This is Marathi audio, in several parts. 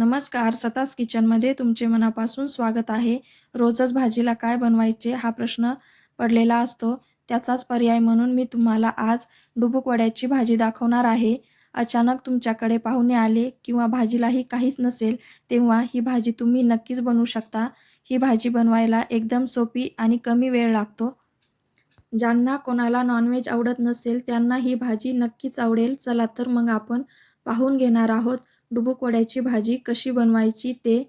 नमस्कार सतास किचनमध्ये तुमचे मनापासून स्वागत आहे. रोजच भाजीला काय बनवायचे हा प्रश्न पडलेला असतो. त्याचाच पर्याय म्हणून मी तुम्हाला आज डुबुक वड्याची भाजी दाखवणार आहे. अचानक तुमच्याकडे पाहुणे आले किंवा भाजीलाही काहीच नसेल तेव्हा ही भाजी तुम्ही नक्कीच बनवू शकता. ही भाजी बनवायला एकदम सोपी आणि कमी वेळ लागतो. ज्यांना कोणाला नॉनव्हेज आवडत नसेल त्यांना ही भाजी नक्कीच आवडेल. चला तर मग आपण पाहून घेणार आहोत. डुबुकवड्याची भाजी कशी बनवायची ते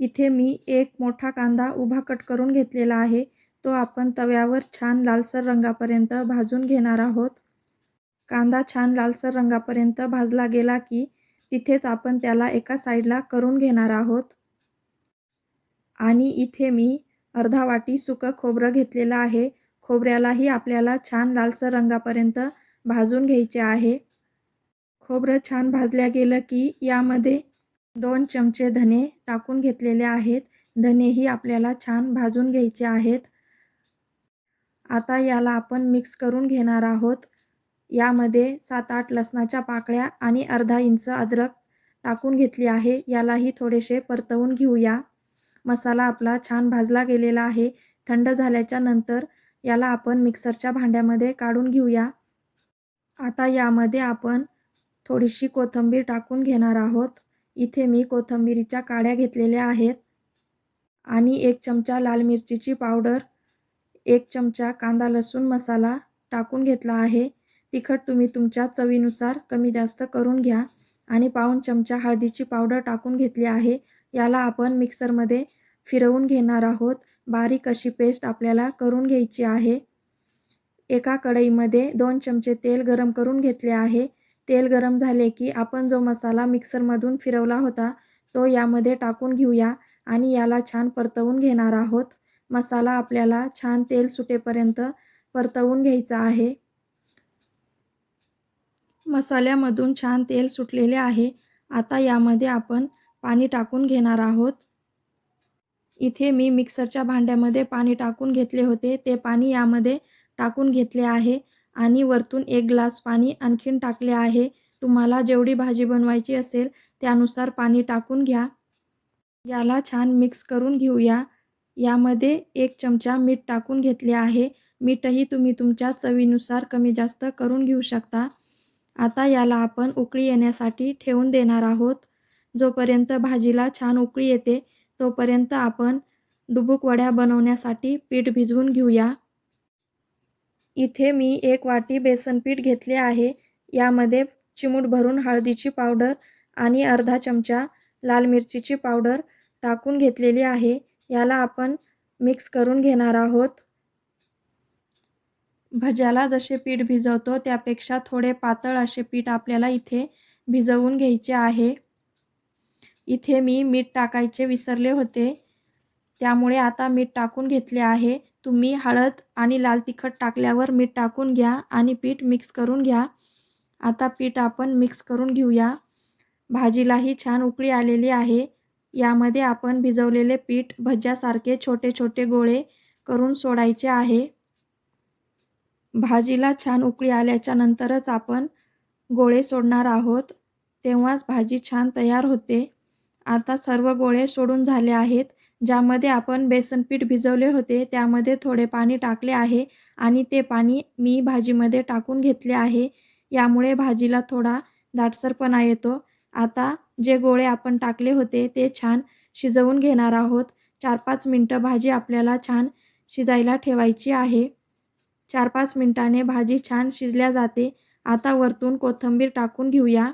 इथे मी एक मोठा कांदा उभा कट करून घेतलेला आहे. तो आपण तव्यावर छान लालसर रंगापर्यंत भाजून घेणार आहोत. कांदा छान लालसर रंगापर्यंत भाजला गेला की तिथेच आपण त्याला एका साईडला करून घेणार आहोत. आणि इथे मी अर्धा वाटी सुकं खोबरं घेतलेलं आहे. खोबऱ्यालाही आपल्याला छान लालसर रंगापर्यंत भाजून घ्यायचे आहे. खोबरं छान भाजल्या गेलं की यामध्ये दोन चमचे धने टाकून घेतलेले आहेत. धनेही आपल्याला छान भाजून घ्यायचे आहेत. आता याला आपण मिक्स करून घेणार आहोत. यामध्ये सात आठ लसणाच्या पाकळ्या आणि अर्धा इंच अद्रक टाकून घेतली आहे. यालाही थोडेसे परतवून घेऊया. मसाला आपला छान भाजला गेलेला आहे. थंड झाल्याच्यानंतर याला आपण मिक्सरच्या भांड्यामध्ये काढून घेऊया. आता यामध्ये आपण थोडीशी कोथिंबीर टाकून घेणार आहोत. इथे मी कोथिंबीरीच्या काड्या घेतलेल्या आहेत. आणि एक चमचा लाल मिरचीची पावडर एक चमचा कांदा लसूण मसाला टाकून घेतला आहे. तिखट तुम्ही तुमच्या चवीनुसार कमी जास्त करून घ्या. आणि पाऊन चमचा हळदीची पावडर टाकून घेतली आहे. याला आपण मिक्सरमध्ये फिरवून घेणार आहोत. बारीक अशी पेस्ट आपल्याला करून घ्यायची आहे. एका कढईमध्ये दोन चमचे तेल गरम करून घेतले आहे. तेल गरम झाले की आपण जो मसाला मिक्सरमधून फिरवला होता तो यामध्ये टाकून घेऊया आणि याला छान परतवून घेणार आहोत. मसाला आपल्याला छान तेल सुटेपर्यंत परतवून घ्यायचा आहे. मसाल्यामधून छान तेल सुटलेले आहे. आता यामध्ये आपण पाणी टाकून घेणार आहोत. इथे मी मिक्सरच्या भांड्यामध्ये पाणी टाकून घेतले होते. ते पाणी यामध्ये टाकून घेतले आहे. आणि वरतून एक ग्लास पाणी आणखीन टाकले आहे. तुम्हाला जेवढी भाजी बनवायची असेल त्यानुसार पाणी टाकून घ्या. याला छान मिक्स करून घेऊया. यामध्ये एक चमचा मीठ टाकून घेतले आहे. मीठही तुम्ही तुमच्या चवीनुसार कमी जास्त करून घेऊ शकता. आता याला आपण उकळी येण्यासाठी ठेवून देणार आहोत. जोपर्यंत भाजीला छान उकळी येते तोपर्यंत आपण डुबुक वड्या बनवण्यासाठी पीठ भिजवून घेऊया. इथे मी एक वाटी बेसनपीठ घेतले आहे. यामध्ये चिमूट भरून हळदीची पावडर आणि अर्धा चमचा लाल मिरचीची पावडर टाकून घेतलेली आहे. याला आपण मिक्स करून घेणार आहोत. भज्याला जसे पीठ भिजवतो त्यापेक्षा थोडे पातळ असे पीठ आपल्याला इथे भिजवून घ्यायचे आहे. इथे मी मीठ टाकायचे विसरले होते. त्यामुळे आता मीठ टाकून घेतले आहे. तुम्ही हळद आणि लाल तिखट टाकल्यावर मीठ टाकून घ्या आणि पीठ मिक्स करून घ्या. आता पीठ आपण मिक्स करून घेऊया. भाजीलाही छान उकळी आलेली आहे. यामध्ये आपण भिजवलेले पीठ भज्यासारखे छोटे छोटे गोळे करून सोडायचे आहे. भाजीला छान उकळी आल्याच्या नंतरच आपण गोळे सोडणार आहोत. तेव्हाच भाजी छान तयार होते. आता सर्व गोळे सोडून झाले आहेत. ज्यामध्ये आपण बेसन पीठ भिजवले होते त्यामध्ये थोडे पाणी टाकले आहे आणि ते पाणी मी भाजीमध्ये टाकून घेतले आहे. यामुळे भाजीला थोडा दाटसरपणा येतो. आता जे गोळे आपण टाकले होते ते छान शिजवून घेणार आहोत. चार पाच मिनटं भाजी आपल्याला छान शिजायला ठेवायची आहे. चार पाच मिनटाने भाजी छान शिजल्या जाते. आता वरतून कोथिंबीर टाकून घेऊया.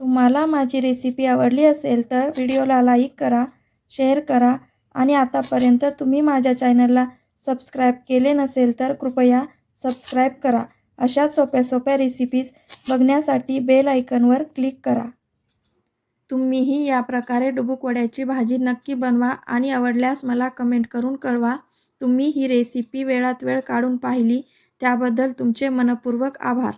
तुम्हाला माझी रेसिपी आवडली असेल तर व्हिडिओला लाईक करा शेअर करा. आणि आतापर्यंत तुम्ही माझ्या चॅनलला सबस्क्राईब केले नसेल तर कृपया सबस्क्राईब करा. अशा सोप्या सोप्या रेसिपीज बघण्यासाठी बेल आयकनवर क्लिक करा. तुम्हीही या प्रकारे डुबुक वड्याची भाजी नक्की बनवा आणि आवडल्यास मला कमेंट करून कळवा. तुम्ही ही रेसिपी वेळात वेळ काढून पाहिली त्याबद्दल तुमचे मनपूर्वक आभार.